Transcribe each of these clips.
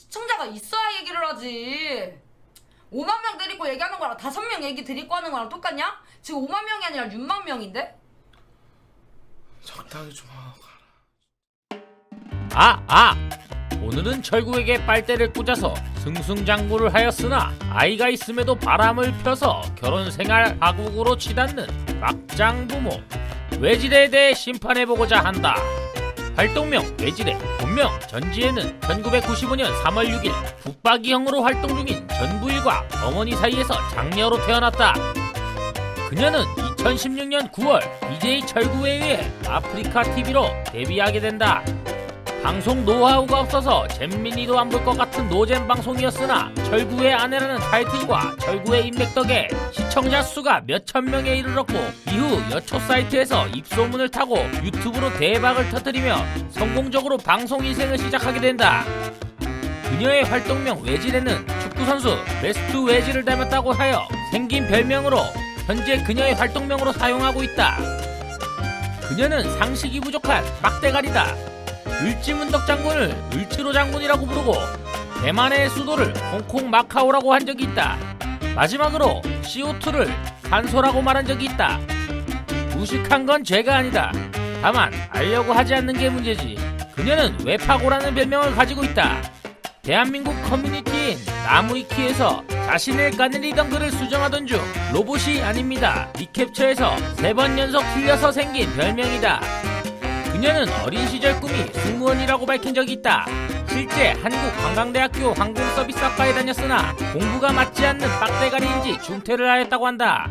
시청자가 있어야 얘기를 하지. 5만 명 데리고 얘기하는 거랑 5명 얘기 드리고 하는 거랑 똑같냐? 지금 5만 명이 아니라 6만 명인데? 적당히 좀 하고. 아, 아! 오늘은 철구에게 빨대를 꽂아서 승승장구를 하였으나 아이가 있음에도 바람을 펴서 결혼 생활 하국으로 치닫는 막장 부모 외지대에 대해 심판해보고자 한다. 활동명 외지대 본명 전지혜는 1995년 3월 6일 북박이형으로 활동 중인 전부일과 어머니 사이에서 장녀로 태어났다. 그녀는 2016년 9월 DJ 철구에 의해 아프리카 TV로 데뷔하게 된다. 방송 노하우가 없어서 잼민이도 안 볼 것 같은 노잼 방송이었으나 철구의 아내라는 타이틀과 철구의 인맥 덕에 시청자 수가 몇천 명에 이르렀고 이후 여초 사이트에서 입소문을 타고 유튜브로 대박을 터뜨리며 성공적으로 방송 인생을 시작하게 된다. 그녀의 활동명 외질에는 축구선수 메스트 외질을 닮았다고 하여 생긴 별명으로 현재 그녀의 활동명으로 사용하고 있다. 그녀는 상식이 부족한 막대가리다. 을지문덕 장군을 을지로 장군이라고 부르고 대만의 수도를 홍콩 마카오라고 한 적이 있다. 마지막으로 CO2를 산소라고 말한 적이 있다. 무식한 건 죄가 아니다. 다만 알려고 하지 않는 게 문제지. 그녀는 외파고라는 별명을 가지고 있다. 대한민국 커뮤니티인 나무위키에서 자신을 까내리던 글을 수정하던 중 로봇이 아닙니다. 리캡처에서 세 번 연속 틀려서 생긴 별명이다. 그녀는 어린 시절 꿈이 승무원이라고 밝힌 적이 있다. 실제 한국관광대학교 항공서비스학과에 다녔으나 공부가 맞지 않는 빡대가리인지 중퇴를 하였다고 한다.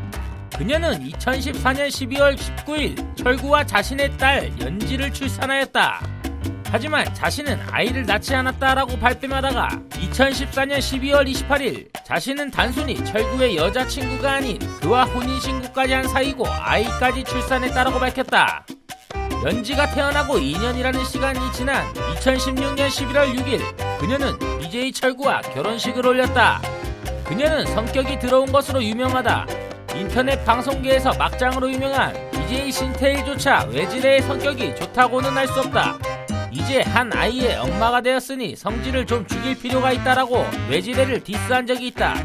그녀는 2014년 12월 19일 철구와 자신의 딸 연지를 출산하였다. 하지만 자신은 아이를 낳지 않았다라고 발뺌하다가 2014년 12월 28일 자신은 단순히 철구의 여자친구가 아닌 그와 혼인신고까지 한 사이고 아이까지 출산했다라고 밝혔다. 연지가 태어나고 2년이라는 시간이 지난 2016년 11월 6일 그녀는 BJ 철구와 결혼식을 올렸다. 그녀는 성격이 더러운 것으로 유명하다. 인터넷 방송계에서 막장으로 유명한 BJ 신태일조차 외지레의 성격이 좋다고는 할 수 없다. 이제 한 아이의 엄마가 되었으니 성질을 좀 죽일 필요가 있다라고 외지레를 디스한 적이 있다.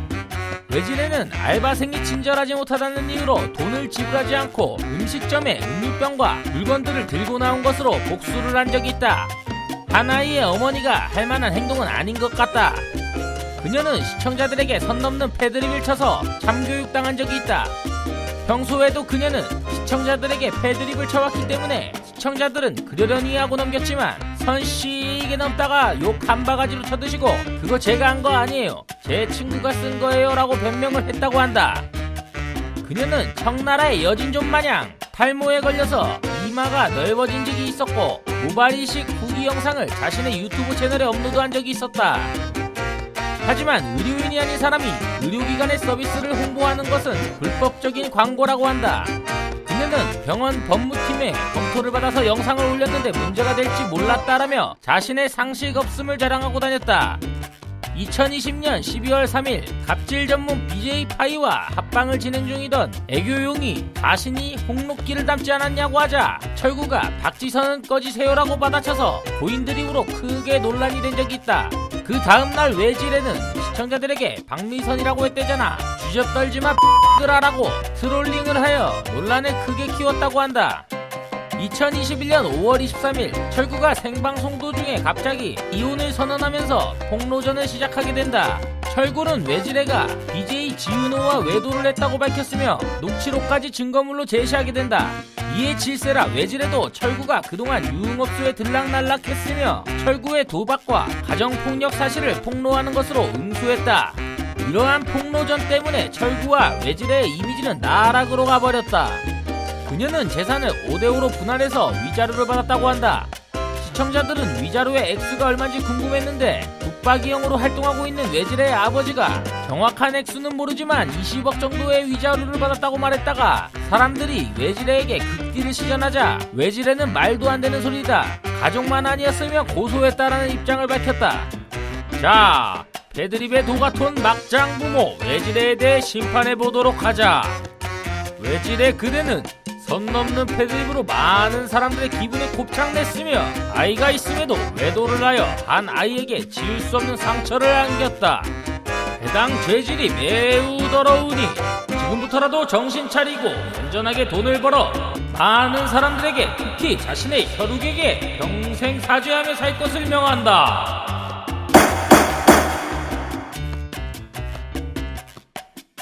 외지레는 알바생이 친절하지 못하다는 이유로 돈을 지불하지 않고 음식점에 음료병과 물건들을 들고 나온 것으로 복수를 한 적이 있다. 한 아이의 어머니가 할 만한 행동은 아닌 것 같다. 그녀는 시청자들에게 선 넘는 패드립을 쳐서 참교육당한 적이 있다. 평소에도 그녀는 시청자들에게 패드립을 쳐왔기 때문에 시청자들은 그러려니 하고 넘겼지만 선씨 게 넘다가 욕한 바가지로 쳐드시고 그거 제가 한 거 아니에요. 제 친구가 쓴 거예요 라고 변명을 했다고 한다. 그녀는 청나라의 여진좀 마냥 탈모에 걸려서 이마가 넓어진 적이 있었고 모발이식 후기 영상을 자신의 유튜브 채널에 업로드한 적이 있었다. 하지만 의료인이 아닌 사람이 의료기관의 서비스를 홍보하는 것은 불법적인 광고라고 한다. 그녀는 병원 법무팀에 검토를 받아서 영상을 올렸는데 문제가 될지 몰랐다라며 자신의 상식 없음을 자랑하고 다녔다. 2020년 12월 3일 갑질 전문 BJ 파이와 합방을 진행 중이던 애교용이 자신이 홍록기를 닮지 않았냐고 하자 철구가 박지선은 꺼지세요라고 받아쳐서 고인 드립으로 크게 논란이 된 적이 있다. 그 다음날 외질에는 시청자들에게 박미선이라고 했대잖아. 주접 떨지마 X들아라고 트롤링을 하여 논란을 크게 키웠다고 한다. 2021년 5월 23일 철구가 생방송 도중에 갑자기 이혼을 선언하면서 폭로전을 시작하게 된다. 철구는 외지레가 BJ 지은호와 외도를 했다고 밝혔으며 녹취록까지 증거물로 제시하게 된다. 이에 질세라 외지레도 철구가 그동안 유흥업소에 들락날락했으며 철구의 도박과 가정폭력 사실을 폭로하는 것으로 응수했다. 이러한 폭로전 때문에 철구와 외지레의 이미지는 나락으로 가버렸다. 그녀는 재산을 5대5로 분할해서 위자료를 받았다고 한다. 시청자들은 위자료의 액수가 얼마인지 궁금했는데 북박이형으로 활동하고 있는 외질의 아버지가 정확한 액수는 모르지만 20억 정도의 위자료를 받았다고 말했다가 사람들이 외질에게 극딜을 시전하자 외질에는 말도 안 되는 소리다. 가족만 아니었으면 고소했다라는 입장을 밝혔다. 자, 배드립의 도가톤 막장 부모 외질에 대해 심판해 보도록 하자. 외질의 그대는 선 넘는 패드립으로 많은 사람들의 기분에 곱창 냈으며 아이가 있음에도 외도를 하여 한 아이에게 지울 수 없는 상처를 안겼다. 해당 죄질이 매우 더러우니 지금부터라도 정신 차리고 안전하게 돈을 벌어 많은 사람들에게 특히 자신의 혈육에게 평생 사죄하며 살 것을 명한다.